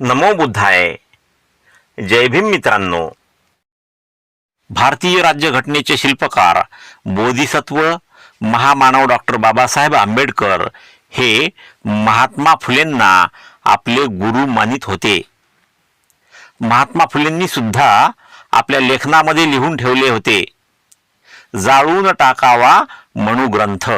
नमो बुद्धाय. जय भीम मित्रांनो. भारतीय राज्यघटनेचे शिल्पकार बोधिसत्व महामानव डॉक्टर बाबासाहेब आंबेडकर हे महात्मा फुलेंना आपले गुरु मानित होते. महात्मा फुलेंनी सुद्धा आपल्या लेखनामध्ये लिहून ठेवले होते. जाळून टाकावा मनुग्रंथ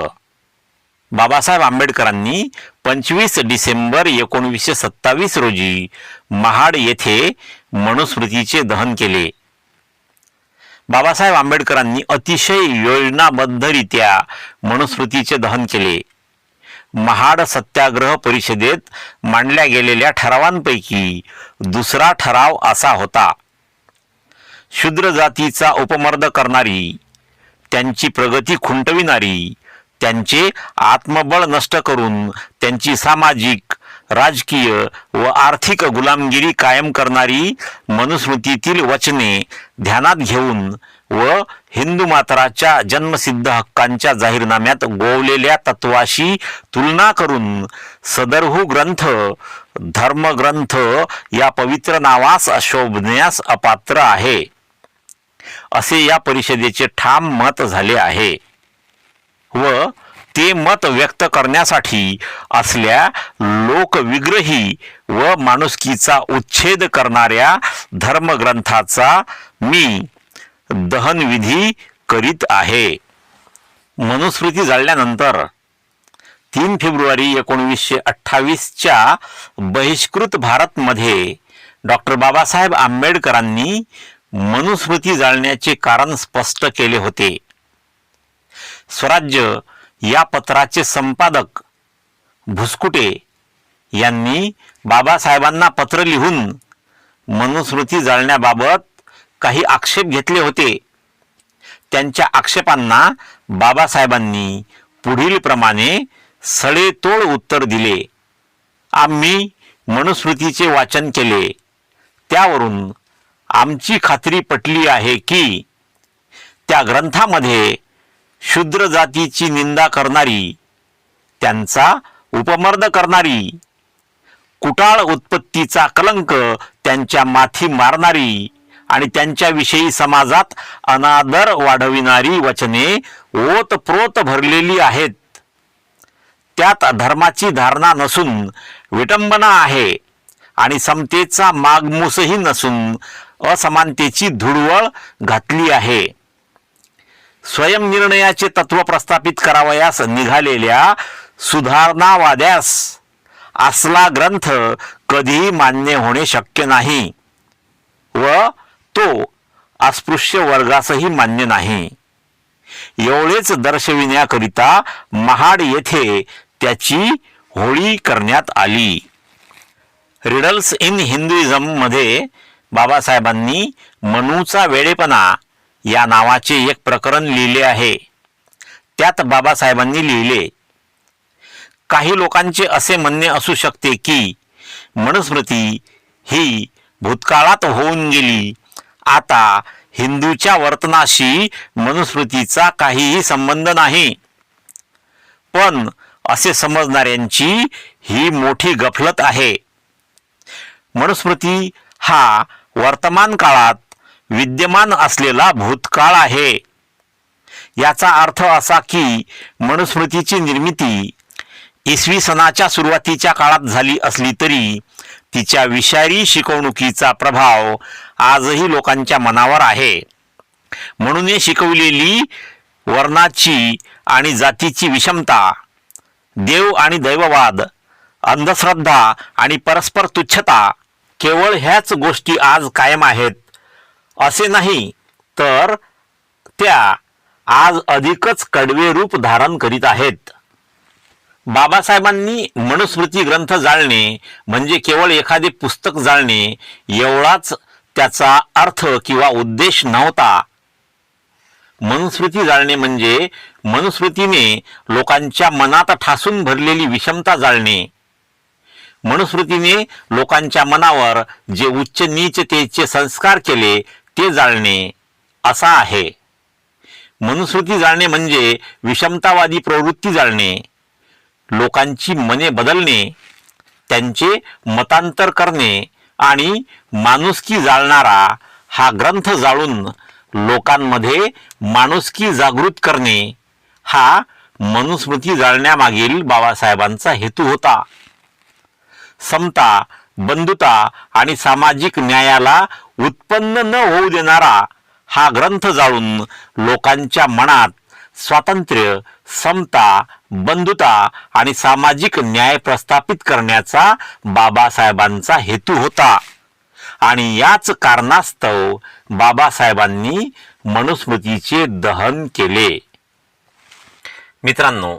बाबासाहेब आंबेडकरांनी पंचवीस डिसेंबर एकोणवीसशे सत्तावीस रोजी महाड येथे मनुस्मृतीचे दहन केले. बाबासाहेब आंबेडकरांनी अतिशय योजनाबद्धरित्या मनुस्मृतीचे दहन केले. महाड सत्याग्रह परिषदेत मांडल्या गेलेल्या ठरावांपैकी दुसरा ठराव असा होता. शूद्र जातीचा उपमर्द करणारी त्यांची प्रगती खुंटविणारी त्यांचे आत्मबळ नष्ट करून त्यांची सामाजिक राजकीय व आर्थिक गुलामगिरी कायम करणारी मनुस्मृतीतील वचने ध्यानात घेऊन व हिंदू मात्राच्या जन्मसिद्ध हक्कांच्या जाहीरनाम्यात गोवलेल्या तत्वाशी तुलना करून सदरहू ग्रंथ धर्मग्रंथ या पवित्र नावास शोभण्यास अपात्र आहे. असे या परिषदेचे ठाम मत झाले आहे. व ते मत व्यक्त करण्यासाठी असल्या लोकविग्रही व माणुसकीचा उच्छेद करणाऱ्या धर्मग्रंथाचा मी दहनविधी करीत आहे. मनुस्मृती जाळल्यानंतर तीन फेब्रुवारी एकोणवीसशे अठ्ठावीसच्या बहिष्कृत भारतमध्ये डॉक्टर बाबासाहेब आंबेडकरांनी मनुस्मृती जाळण्याचे कारण स्पष्ट केले होते. स्वराज्य या पत्राचे संपादक भुसकुटे यांनी बाबासाहेबांना पत्र लिहून मनुस्मृती जाळण्याबाबत काही आक्षेप घेतले होते. त्यांच्या आक्षेपांना बाबासाहेबांनी पुढीलप्रमाणे सडेतोड उत्तर दिले. आम्ही मनुस्मृतीचे वाचन केले. त्यावरून आमची खात्री पटली आहे की त्या ग्रंथामध्ये शूद्र जातीची निंदा करणारी त्यांचा उपमर्द करणारी कुटाळ उत्पत्तीचा कलंक त्यांच्या माथी मारणारी आणि त्यांच्याविषयी समाजात अनादर वाढविणारी वचने ओतप्रोत भरलेली आहेत. त्यात धर्माची धारणा नसून विटंबना आहे आणि समतेचा मागमूसही नसून असमानतेची धुडवळ घातली आहे. स्वयंनिर्णयाचे तत्व प्रस्थापित करावयास निघालेल्या सुधारणावाद्यास असला ग्रंथ कधीही मान्य होणे शक्य नाही व तो अस्पृश्य वर्गासही मान्य नाही. एवढेच दर्शविण्याकरिता महाड येथे त्याची होळी करण्यात आली. रिडल्स इन हिंदुइझममध्ये बाबासाहेबांनी मनूचा वेडेपणा या नावाचे एक प्रकरण लिहिले आहे. त्यात बाबासाहेबांनी लिहिले काही लोकांचे असे म्हणणे असू शकते की मनुस्मृती ही भूतकाळात होऊन गेली. आता हिंदूच्या वर्तनाशी मनुस्मृतीचा काहीही संबंध नाही. पण असे समजणाऱ्यांची ही मोठी गफलत आहे. मनुस्मृती हा वर्तमान काळात विद्यमान असलेला भूतकाळ आहे. याचा अर्थ असा की मनुस्मृतीची निर्मिती इसवी सनाच्या सुरुवातीच्या काळात झाली असली तरी तिच्या विषारी शिकवणुकीचा प्रभाव आजही लोकांच्या मनावर आहे. म्हणून शिकवलेली वर्णाची आणि जातीची विषमता देव आणि दैववाद अंधश्रद्धा आणि परस्पर तुच्छता केवळ ह्याच गोष्टी आज कायम आहेत. असे नाही तर त्या आज अधिकच कडवे रूप धारण करीत आहेत. बाबासाहेबांनी मनुस्मृती ग्रंथ जाळणे म्हणजे केवळ एखादे पुस्तक जाळणे एवढाच त्याचा अर्थ किंवा उद्देश नव्हता. मनुस्मृती जाळणे म्हणजे मनुस्मृतीने लोकांच्या मनात ठासून भरलेली विषमता जाळणे. मनुस्मृतीने लोकांच्या मनावर जे उच्च नीचतेचे संस्कार केले ते जाळणे असा आहे. मनुस्मृती जाळणे म्हणजे विषमतावादी प्रवृत्ती जाळणे लोकांची मने बदलणे त्यांचे मतांतर करणे आणि माणुसकी जाळणारा हा ग्रंथ जाळून लोकांमध्ये माणुसकी जागृत करणे हा मनुस्मृती जाळण्यामागील बाबासाहेबांचा हेतू होता. समता बंधुता आणि सामाजिक न्यायाला उत्पन्न न होऊ देणारा हा ग्रंथ जाळून लोकांच्या मनात स्वातंत्र्य समता बंधुता आणि सामाजिक न्याय प्रस्थापित करण्याचा बाबासाहेबांचा हेतू होता. आणि याच कारणास्तव बाबासाहेबांनी मनुस्मृतीचे दहन केले. मित्रांनो